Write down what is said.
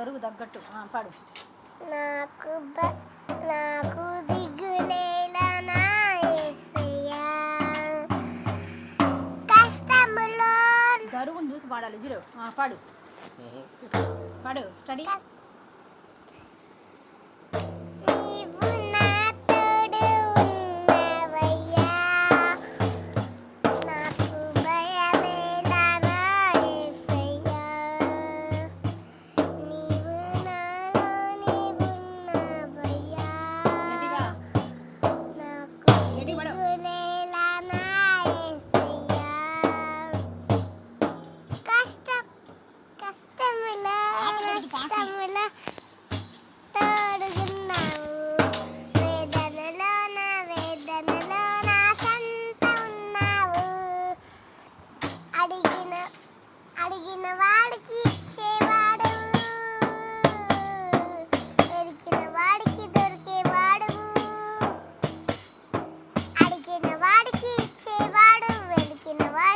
దొరుకు తగ్గట్టు పాడు. నాకు నాకు దిగులేలా నా చూసి పాడాలి. చూడు. పాడు. పాడు. స్టడీ. అడిగిన అడిగిన వాడికి ఇచ్చేవాడు. దొరికిన వాడికి దొరికేవాడు. అడిగిన వాడికి ఇచ్చేవాడు వెలికిన వాడు